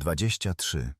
23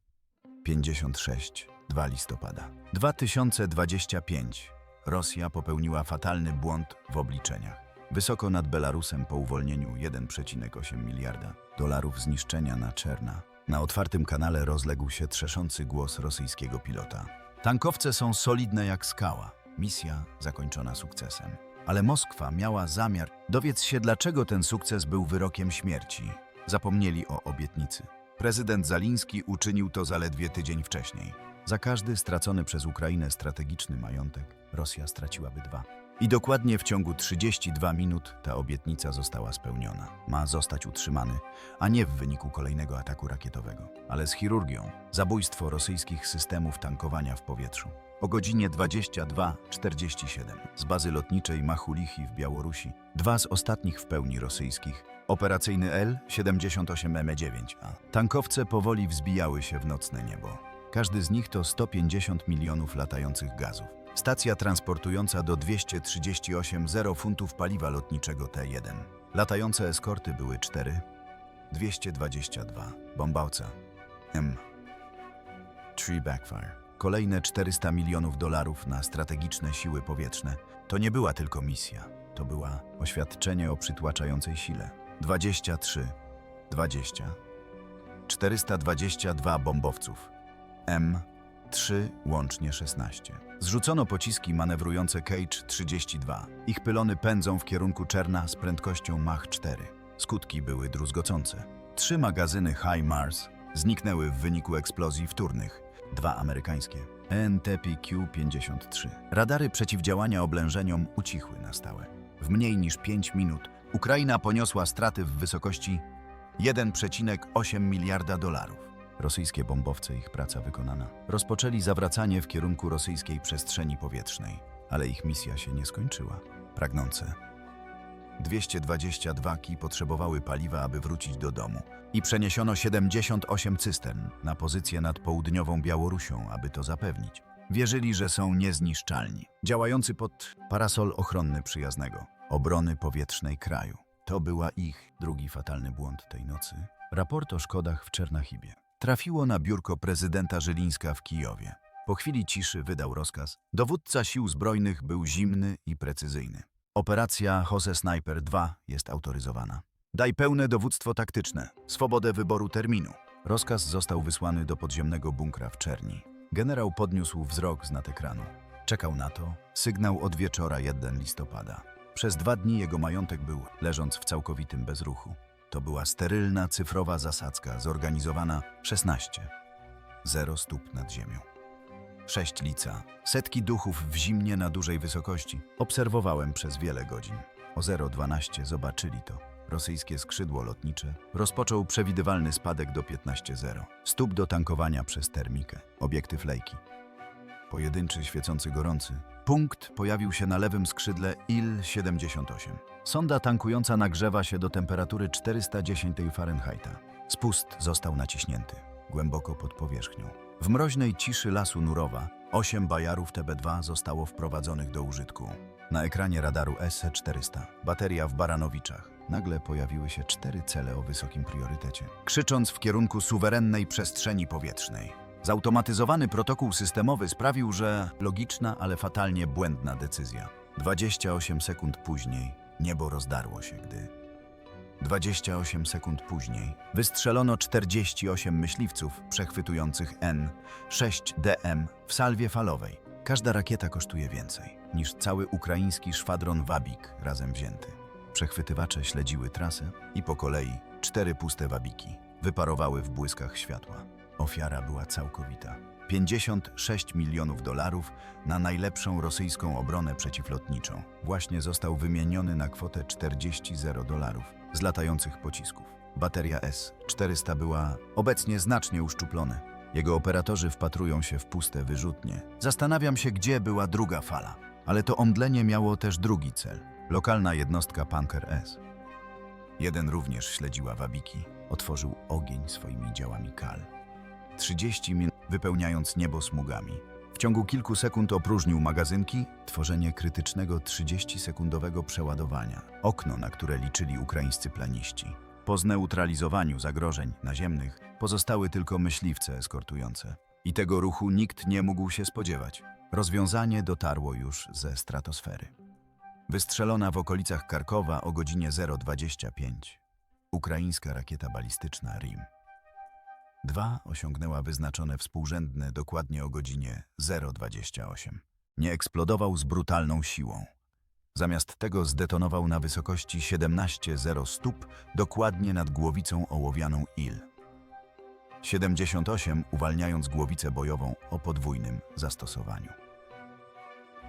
56 2 listopada 2025 Rosja popełniła fatalny błąd w obliczeniach. Wysoko nad Belarusem po uwolnieniu 1,8 miliarda dolarów zniszczenia na Czerna. Na otwartym kanale rozległ się trzeszący głos rosyjskiego pilota. Tankowce są solidne jak skała. Misja zakończona sukcesem. Ale Moskwa miała zamiar dowiedz się, dlaczego ten sukces był wyrokiem śmierci. Zapomnieli o obietnicy. Prezydent Zaliński uczynił to zaledwie tydzień wcześniej. Za każdy stracony przez Ukrainę strategiczny majątek Rosja straciłaby dwa. I dokładnie w ciągu 32 minut ta obietnica została spełniona. Ma zostać utrzymany, a nie w wyniku kolejnego ataku rakietowego, ale z chirurgią. Zabójstwo rosyjskich systemów tankowania w powietrzu. O godzinie 22.47 z bazy lotniczej Machulichy w Białorusi, dwa z ostatnich w pełni rosyjskich, operacyjny L-78M9A. Tankowce powoli wzbijały się w nocne niebo. Każdy z nich to 150 milionów latających gazów. Stacja transportująca do 238 0 funtów paliwa lotniczego T1. Latające eskorty były 4, 222, bombowca M. 3 Backfire. Kolejne 400 milionów dolarów na strategiczne siły powietrzne. To nie była tylko misja, to była oświadczenie o przytłaczającej sile. 23, 20, 422 bombowców. M3 łącznie 16. Zrzucono pociski manewrujące Cage 32. Ich pylony pędzą w kierunku Czerna z prędkością Mach 4. Skutki były druzgocące. Trzy magazyny High Mars zniknęły w wyniku eksplozji wtórnych. Dwa amerykańskie. NTPQ-53. Radary przeciwdziałania oblężeniom ucichły na stałe. W mniej niż 5 minut Ukraina poniosła straty w wysokości 1,8 miliarda dolarów. Rosyjskie bombowce, ich praca wykonana, rozpoczęli zawracanie w kierunku rosyjskiej przestrzeni powietrznej, ale ich misja się nie skończyła. Pragnące 222 ki potrzebowały paliwa, aby wrócić do domu i przeniesiono 78 cystern na pozycję nad południową Białorusią, aby to zapewnić. Wierzyli, że są niezniszczalni, działający pod parasol ochronny przyjaznego, obrony powietrznej kraju. To była ich drugi fatalny błąd tej nocy. Raport o szkodach w Czernachibie. Trafiło na biurko prezydenta Żylińska w Kijowie. Po chwili ciszy wydał rozkaz. Dowódca sił zbrojnych był zimny i precyzyjny. Operacja Jose Sniper 2 jest autoryzowana. Daj pełne dowództwo taktyczne, swobodę wyboru terminu. Rozkaz został wysłany do podziemnego bunkra w Czerni. Generał podniósł wzrok z nad ekranu. Czekał na to. Sygnał od wieczora 1 listopada. Przez dwa dni jego majątek był, leżąc w całkowitym bezruchu. To była sterylna, cyfrowa zasadzka, zorganizowana 16. Zero stóp nad ziemią. Sześć lica, setki duchów w zimnie na dużej wysokości. Obserwowałem przez wiele godzin. O 012 zobaczyli to. Rosyjskie skrzydło lotnicze rozpoczął przewidywalny spadek do 15.0. Stóp do tankowania przez termikę. Obiektyw lejki. Pojedynczy świecący gorący. Punkt pojawił się na lewym skrzydle IL-78. Sonda tankująca nagrzewa się do temperatury 410 Fahrenheita. Spust został naciśnięty, głęboko pod powierzchnią. W mroźnej ciszy lasu Nurowa 8 bajarów TB2 zostało wprowadzonych do użytku. Na ekranie radaru SC-400, bateria w Baranowiczach, nagle pojawiły się cztery cele o wysokim priorytecie, krzycząc w kierunku suwerennej przestrzeni powietrznej. Zautomatyzowany protokół systemowy sprawił, że logiczna, ale fatalnie błędna decyzja. 28 sekund później niebo rozdarło się, gdy 28 sekund później wystrzelono 48 myśliwców przechwytujących N-6DM w salwie falowej. Każda rakieta kosztuje więcej niż cały ukraiński szwadron Wabik razem wzięty. Przechwytywacze śledziły trasę i po kolei cztery puste wabiki wyparowały w błyskach światła. Ofiara była całkowita. 56 milionów dolarów na najlepszą rosyjską obronę przeciwlotniczą właśnie został wymieniony na kwotę 40 0 dolarów z latających pocisków. Bateria S-400 była obecnie znacznie uszczuplona. Jego operatorzy wpatrują się w puste wyrzutnie. Zastanawiam się, gdzie była druga fala. Ale to omdlenie miało też drugi cel. Lokalna jednostka Punker S. Jeden również śledziła wabiki. Otworzył ogień swoimi działami kal. 30 minut wypełniając niebo smugami. W ciągu kilku sekund opróżnił magazynki, tworzenie krytycznego 30-sekundowego przeładowania. Okno, na które liczyli ukraińscy planiści. Po zneutralizowaniu zagrożeń naziemnych pozostały tylko myśliwce eskortujące. I tego ruchu nikt nie mógł się spodziewać. Rozwiązanie dotarło już ze stratosfery. Wystrzelona w okolicach Karkowa o godzinie 0.25. Ukraińska rakieta balistyczna RIM. 2 osiągnęła wyznaczone współrzędne dokładnie o godzinie 0.28. Nie eksplodował z brutalną siłą. Zamiast tego zdetonował na wysokości 17,0 stóp dokładnie nad głowicą ołowianą IL. 78 uwalniając głowicę bojową o podwójnym zastosowaniu.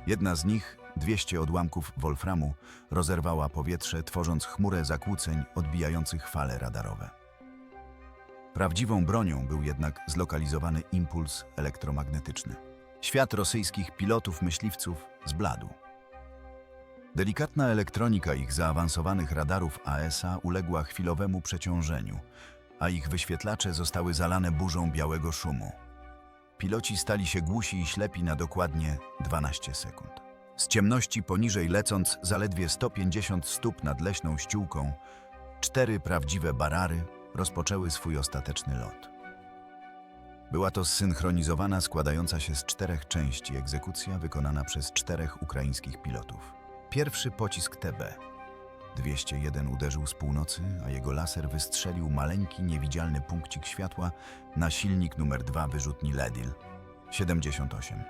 Jedna z nich, 200 odłamków wolframu, rozerwała powietrze, tworząc chmurę zakłóceń odbijających fale radarowe. Prawdziwą bronią był jednak zlokalizowany impuls elektromagnetyczny. Świat rosyjskich pilotów myśliwców zbladł. Delikatna elektronika ich zaawansowanych radarów AESA uległa chwilowemu przeciążeniu, a ich wyświetlacze zostały zalane burzą białego szumu. Piloci stali się głusi i ślepi na dokładnie 12 sekund. Z ciemności poniżej lecąc zaledwie 150 stóp nad leśną ściółką, cztery prawdziwe barary rozpoczęły swój ostateczny lot. Była to zsynchronizowana, składająca się z czterech części egzekucja wykonana przez czterech ukraińskich pilotów. Pierwszy pocisk TB 201 uderzył z północy, a jego laser wystrzelił maleńki, niewidzialny punkcik światła na silnik numer 2 wyrzutni Ledil 78.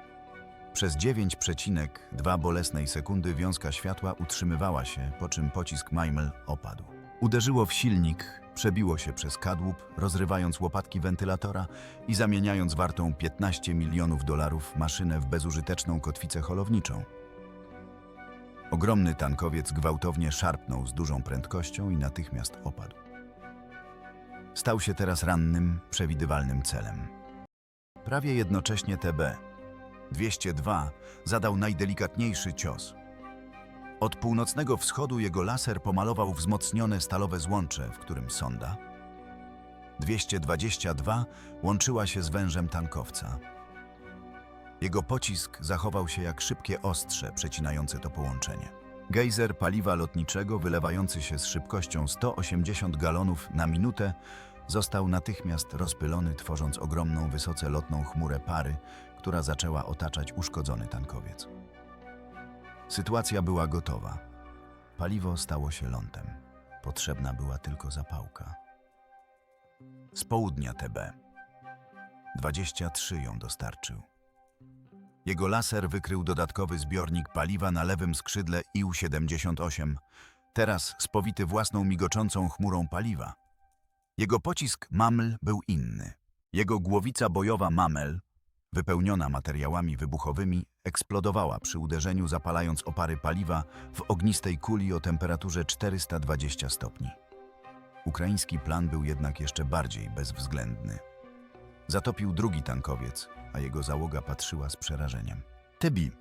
Przez 9,2 bolesnej sekundy wiązka światła utrzymywała się, po czym pocisk Maimel opadł. Uderzyło w silnik, przebiło się przez kadłub, rozrywając łopatki wentylatora i zamieniając wartą 15 milionów dolarów maszynę w bezużyteczną kotwicę holowniczą. Ogromny tankowiec gwałtownie szarpnął z dużą prędkością i natychmiast opadł. Stał się teraz rannym, przewidywalnym celem. Prawie jednocześnie TB 202 zadał najdelikatniejszy cios. Od północnego wschodu jego laser pomalował wzmocnione stalowe złącze, w którym sonda 222 łączyła się z wężem tankowca. Jego pocisk zachował się jak szybkie ostrze przecinające to połączenie. Gejzer paliwa lotniczego wylewający się z szybkością 180 galonów na minutę został natychmiast rozpylony, tworząc ogromną, wysoce lotną chmurę pary, która zaczęła otaczać uszkodzony tankowiec. Sytuacja była gotowa. Paliwo stało się lądem. Potrzebna była tylko zapałka. Z południa TB. 23 ją dostarczył. Jego laser wykrył dodatkowy zbiornik paliwa na lewym skrzydle IU-78, teraz spowity własną migoczącą chmurą paliwa. Jego pocisk Maml był inny. Jego głowica bojowa Mamel, wypełniona materiałami wybuchowymi, eksplodowała przy uderzeniu, zapalając opary paliwa w ognistej kuli o temperaturze 420 stopni. Ukraiński plan był jednak jeszcze bardziej bezwzględny. Zatopił drugi tankowiec, a jego załoga patrzyła z przerażeniem. Tybi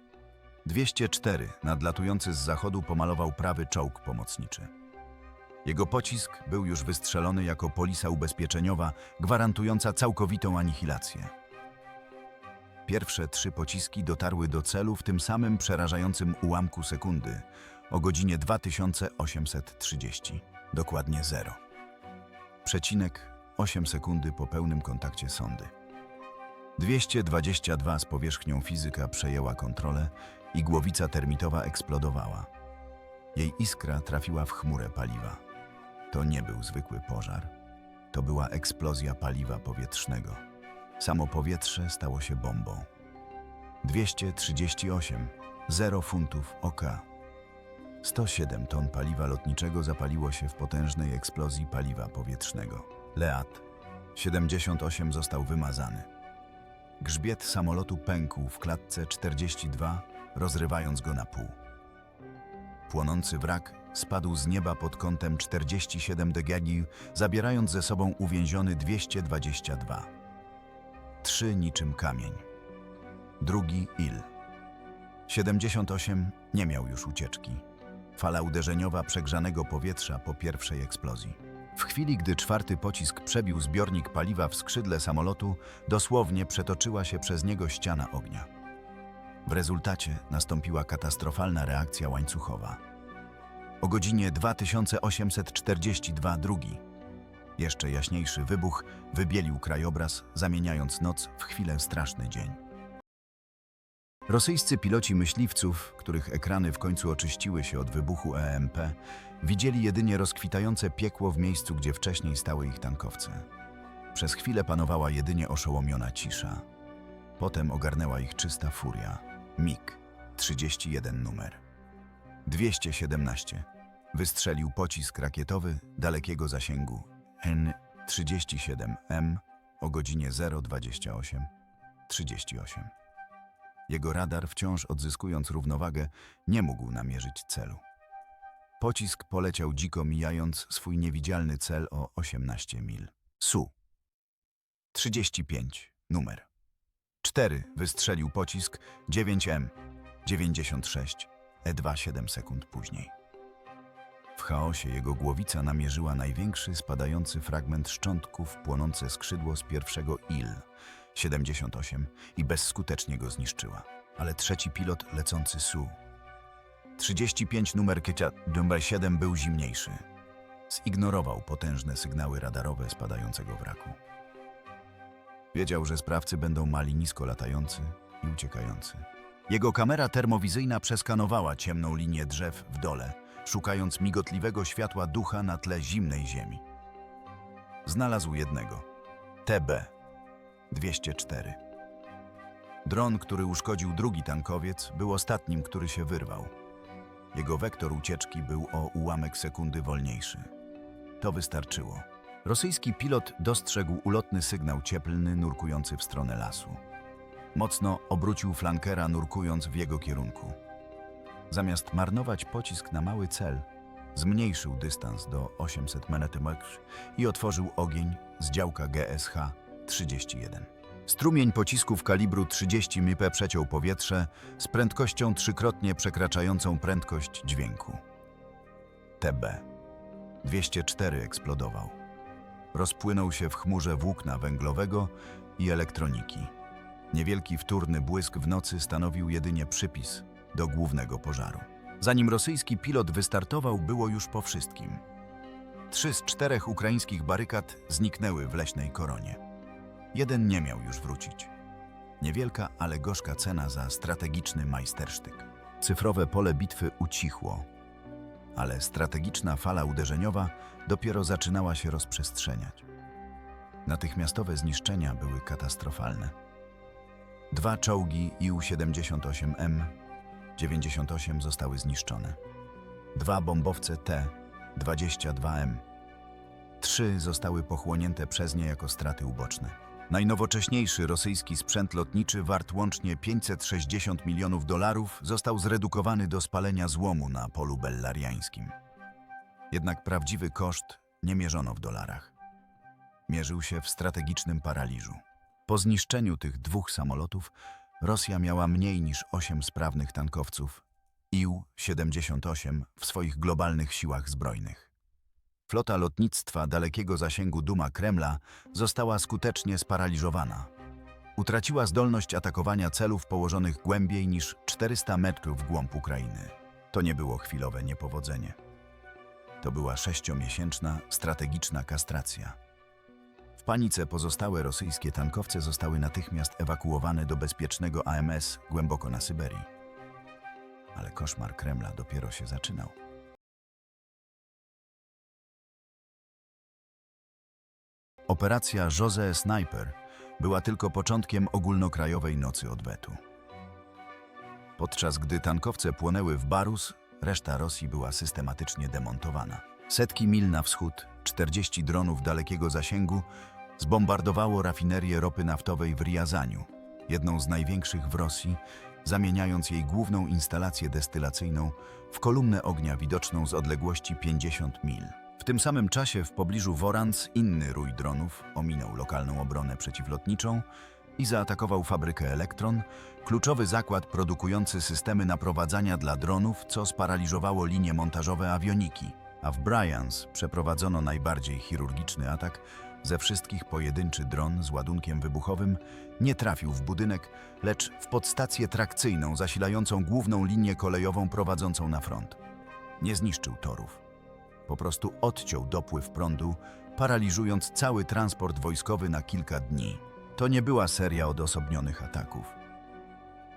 204, nadlatujący z zachodu, pomalował prawy czołg pomocniczy. Jego pocisk był już wystrzelony jako polisa ubezpieczeniowa, gwarantująca całkowitą anihilację. Pierwsze trzy pociski dotarły do celu w tym samym przerażającym ułamku sekundy o godzinie 2830, dokładnie zero. Przecinek 8 sekundy po pełnym kontakcie sondy. 222 z powierzchnią fizyka przejęła kontrolę i głowica termitowa eksplodowała. Jej iskra trafiła w chmurę paliwa. To nie był zwykły pożar. To była eksplozja paliwa powietrznego. Samo powietrze stało się bombą. 238, 0 funtów OK. 107 ton paliwa lotniczego zapaliło się w potężnej eksplozji paliwa powietrznego. Leat 78 został wymazany. Grzbiet samolotu pękł w klatce 42, rozrywając go na pół. Płonący wrak spadł z nieba pod kątem 47 degagi, zabierając ze sobą uwięziony 222. Trzy niczym kamień. Drugi Il. 78 nie miał już ucieczki. Fala uderzeniowa przegrzanego powietrza po pierwszej eksplozji. W chwili, gdy czwarty pocisk przebił zbiornik paliwa w skrzydle samolotu, dosłownie przetoczyła się przez niego ściana ognia. W rezultacie nastąpiła katastrofalna reakcja łańcuchowa. O godzinie 2842 drugi Jeszcze jaśniejszy wybuch wybielił krajobraz, zamieniając noc w chwilę straszny dzień. Rosyjscy piloci myśliwców, których ekrany w końcu oczyściły się od wybuchu EMP, widzieli jedynie rozkwitające piekło w miejscu, gdzie wcześniej stały ich tankowce. Przez chwilę panowała jedynie oszołomiona cisza. Potem ogarnęła ich czysta furia. MiG, 31 numer. 217. Wystrzelił pocisk rakietowy dalekiego zasięgu N-37M o godzinie 028 38. Jego radar, wciąż odzyskując równowagę, nie mógł namierzyć celu. Pocisk poleciał dziko, mijając swój niewidzialny cel o 18 mil. Su. 35. Numer. 4. Wystrzelił pocisk 9M. 96. E2 7 sekund później. W chaosie jego głowica namierzyła największy spadający fragment szczątków płonące skrzydło z pierwszego IL 78 i bezskutecznie go zniszczyła. Ale trzeci pilot lecący Su 35 numer Kecia numer 7 był zimniejszy. Zignorował potężne sygnały radarowe spadającego wraku. Wiedział, że sprawcy będą mali nisko latający i uciekający. Jego kamera termowizyjna przeskanowała ciemną linię drzew w dole, szukając migotliwego światła ducha na tle zimnej ziemi. Znalazł jednego. TB 204. Dron, który uszkodził drugi tankowiec, był ostatnim, który się wyrwał. Jego wektor ucieczki był o ułamek sekundy wolniejszy. To wystarczyło. Rosyjski pilot dostrzegł ulotny sygnał cieplny nurkujący w stronę lasu. Mocno obrócił flankera, nurkując w jego kierunku. Zamiast marnować pocisk na mały cel, zmniejszył dystans do 800 mm i otworzył ogień z działka GSH-31. Strumień pocisków kalibru 30 MIP przeciął powietrze z prędkością trzykrotnie przekraczającą prędkość dźwięku. TB 204 eksplodował. Rozpłynął się w chmurze włókna węglowego i elektroniki. Niewielki wtórny błysk w nocy stanowił jedynie przypis do głównego pożaru. Zanim rosyjski pilot wystartował, było już po wszystkim. Trzy z czterech ukraińskich barykad zniknęły w leśnej koronie. Jeden nie miał już wrócić. Niewielka, ale gorzka cena za strategiczny majstersztyk. Cyfrowe pole bitwy ucichło, ale strategiczna fala uderzeniowa dopiero zaczynała się rozprzestrzeniać. Natychmiastowe zniszczenia były katastrofalne. Dwa czołgi Iu-78M 98 zostały zniszczone. Dwa bombowce T-22M. Trzy zostały pochłonięte przez nie jako straty uboczne. Najnowocześniejszy rosyjski sprzęt lotniczy wart łącznie 560 milionów dolarów został zredukowany do spalenia złomu na polu bellariańskim. Jednak prawdziwy koszt nie mierzono w dolarach. Mierzył się w strategicznym paraliżu. Po zniszczeniu tych dwóch samolotów Rosja miała mniej niż osiem sprawnych tankowców Ił-78 w swoich globalnych siłach zbrojnych. Flota lotnictwa dalekiego zasięgu Duma Kremla została skutecznie sparaliżowana. Utraciła zdolność atakowania celów położonych głębiej niż 400 metrów w głąb Ukrainy. To nie było chwilowe niepowodzenie. To była sześciomiesięczna, strategiczna kastracja. Panice pozostałe rosyjskie tankowce zostały natychmiast ewakuowane do bezpiecznego AMS głęboko na Syberii. Ale koszmar Kremla dopiero się zaczynał. Operacja Jose Sniper była tylko początkiem ogólnokrajowej nocy odwetu. Podczas gdy tankowce płonęły w Barus, reszta Rosji była systematycznie demontowana. Setki mil na wschód, 40 dronów dalekiego zasięgu zbombardowało rafinerię ropy naftowej w Riazaniu, jedną z największych w Rosji, zamieniając jej główną instalację destylacyjną w kolumnę ognia widoczną z odległości 50 mil. W tym samym czasie w pobliżu Worans inny rój dronów ominął lokalną obronę przeciwlotniczą i zaatakował fabrykę Elektron, kluczowy zakład produkujący systemy naprowadzania dla dronów, co sparaliżowało linie montażowe awioniki. A w Bryans przeprowadzono najbardziej chirurgiczny atak ze wszystkich pojedynczy dron z ładunkiem wybuchowym nie trafił w budynek, lecz w podstację trakcyjną zasilającą główną linię kolejową prowadzącą na front. Nie zniszczył torów. Po prostu odciął dopływ prądu paraliżując cały transport wojskowy na kilka dni. To nie była seria odosobnionych ataków.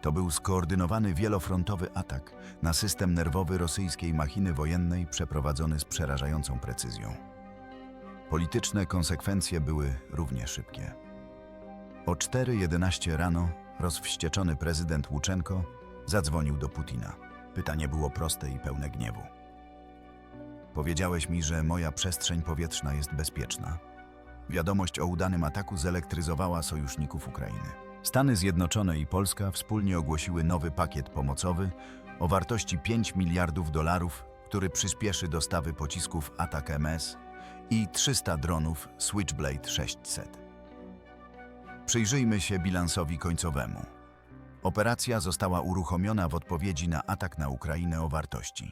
To był skoordynowany wielofrontowy atak na system nerwowy rosyjskiej machiny wojennej przeprowadzony z przerażającą precyzją. Polityczne konsekwencje były równie szybkie. O 4.11 rano rozwścieczony prezydent Łuczenko zadzwonił do Putina. Pytanie było proste i pełne gniewu. Powiedziałeś mi, że moja przestrzeń powietrzna jest bezpieczna. Wiadomość o udanym ataku zelektryzowała sojuszników Ukrainy. Stany Zjednoczone i Polska wspólnie ogłosiły nowy pakiet pomocowy o wartości 5 miliardów dolarów, który przyspieszy dostawy pocisków Atak MS i 300 dronów Switchblade 600. Przyjrzyjmy się bilansowi końcowemu. Operacja została uruchomiona w odpowiedzi na atak na Ukrainę o wartości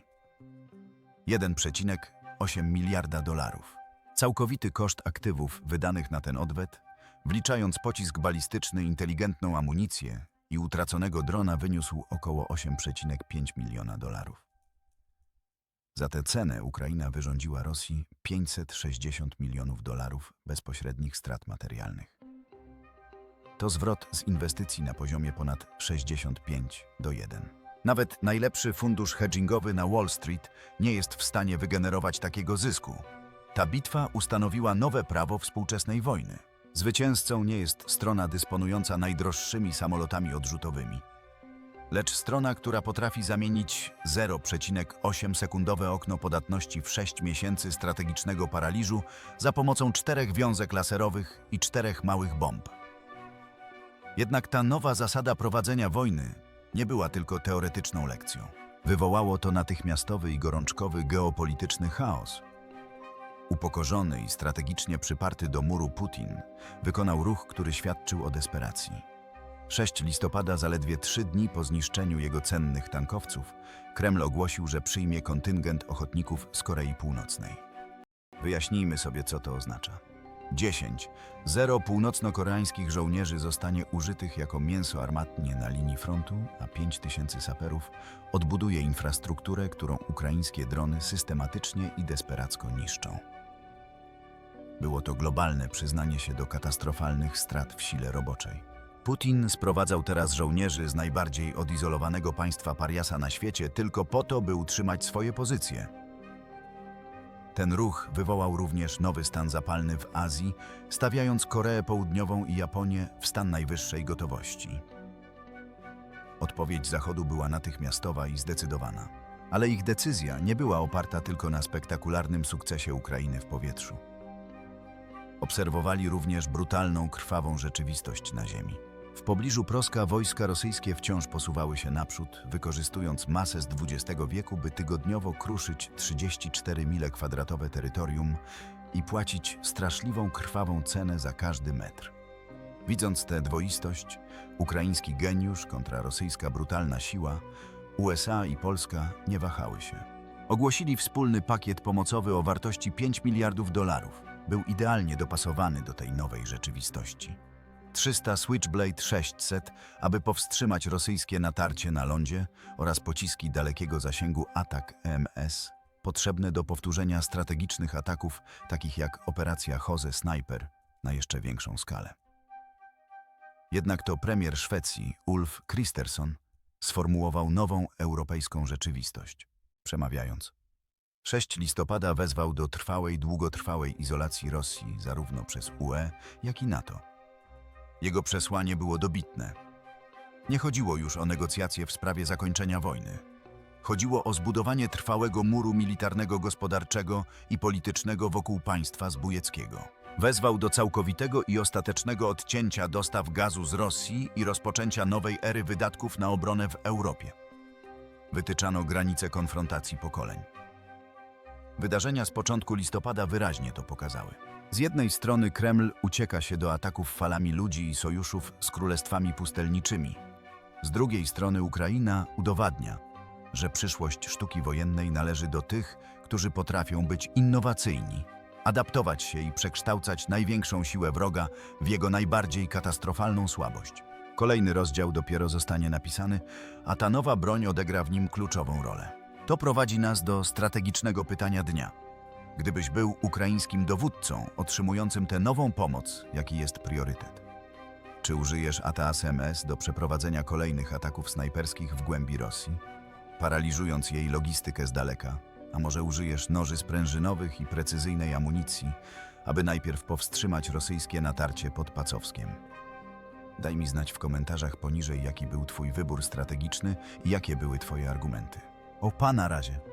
1,8 miliarda dolarów. Całkowity koszt aktywów wydanych na ten odwet, wliczając pocisk balistyczny, inteligentną amunicję i utraconego drona wyniósł około 8,5 miliona dolarów. Za tę cenę Ukraina wyrządziła Rosji 560 milionów dolarów bezpośrednich strat materialnych. To zwrot z inwestycji na poziomie ponad 65 do 1. Nawet najlepszy fundusz hedgingowy na Wall Street nie jest w stanie wygenerować takiego zysku. Ta bitwa ustanowiła nowe prawo współczesnej wojny. Zwycięzcą nie jest strona dysponująca najdroższymi samolotami odrzutowymi, lecz strona, która potrafi zamienić 0,8 sekundowe okno podatności w 6 miesięcy strategicznego paraliżu za pomocą czterech wiązek laserowych i czterech małych bomb. Jednak ta nowa zasada prowadzenia wojny nie była tylko teoretyczną lekcją. Wywołało to natychmiastowy i gorączkowy geopolityczny chaos. Upokorzony i strategicznie przyparty do muru Putin wykonał ruch, który świadczył o desperacji. 6 listopada, zaledwie trzy dni po zniszczeniu jego cennych tankowców, Kreml ogłosił, że przyjmie kontyngent ochotników z Korei Północnej. Wyjaśnijmy sobie, co to oznacza. 10. Zero północno-koreańskich żołnierzy zostanie użytych jako mięso armatnie na linii frontu, a 5 tysięcy saperów odbuduje infrastrukturę, którą ukraińskie drony systematycznie i desperacko niszczą. Było to globalne przyznanie się do katastrofalnych strat w sile roboczej. Putin sprowadzał teraz żołnierzy z najbardziej odizolowanego państwa pariasa na świecie tylko po to, by utrzymać swoje pozycje. Ten ruch wywołał również nowy stan zapalny w Azji, stawiając Koreę Południową i Japonię w stan najwyższej gotowości. Odpowiedź Zachodu była natychmiastowa i zdecydowana. Ale ich decyzja nie była oparta tylko na spektakularnym sukcesie Ukrainy w powietrzu. Obserwowali również brutalną, krwawą rzeczywistość na ziemi. W pobliżu Proska wojska rosyjskie wciąż posuwały się naprzód, wykorzystując masę z XX wieku, by tygodniowo kruszyć 34 mile kwadratowe terytorium i płacić straszliwą, krwawą cenę za każdy metr. Widząc tę dwoistość, ukraiński geniusz kontra rosyjska brutalna siła, USA i Polska nie wahały się. Ogłosili wspólny pakiet pomocowy o wartości 5 miliardów dolarów. Był idealnie dopasowany do tej nowej rzeczywistości. 300 Switchblade 600, aby powstrzymać rosyjskie natarcie na lądzie oraz pociski dalekiego zasięgu atak EMS, potrzebne do powtórzenia strategicznych ataków takich jak operacja Jose Sniper na jeszcze większą skalę. Jednak to premier Szwecji, Ulf Kristersson, sformułował nową europejską rzeczywistość, przemawiając. 6 listopada wezwał do trwałej, długotrwałej izolacji Rosji zarówno przez UE, jak i NATO. Jego przesłanie było dobitne. Nie chodziło już o negocjacje w sprawie zakończenia wojny. Chodziło o zbudowanie trwałego muru militarnego, gospodarczego i politycznego wokół państwa zbójeckiego. Wezwał do całkowitego i ostatecznego odcięcia dostaw gazu z Rosji i rozpoczęcia nowej ery wydatków na obronę w Europie. Wytyczano granice konfrontacji pokoleń. Wydarzenia z początku listopada wyraźnie to pokazały. Z jednej strony Kreml ucieka się do ataków falami ludzi i sojuszów z królestwami pustelniczymi. Z drugiej strony Ukraina udowadnia, że przyszłość sztuki wojennej należy do tych, którzy potrafią być innowacyjni, adaptować się i przekształcać największą siłę wroga w jego najbardziej katastrofalną słabość. Kolejny rozdział dopiero zostanie napisany, a ta nowa broń odegra w nim kluczową rolę. To prowadzi nas do strategicznego pytania dnia. Gdybyś był ukraińskim dowódcą otrzymującym tę nową pomoc, jaki jest priorytet? Czy użyjesz ATAS-MS do przeprowadzenia kolejnych ataków snajperskich w głębi Rosji, paraliżując jej logistykę z daleka? A może użyjesz noży sprężynowych i precyzyjnej amunicji, aby najpierw powstrzymać rosyjskie natarcie pod Pacowskiem? Daj mi znać w komentarzach poniżej, jaki był Twój wybór strategiczny i jakie były Twoje argumenty. O, pa na razie.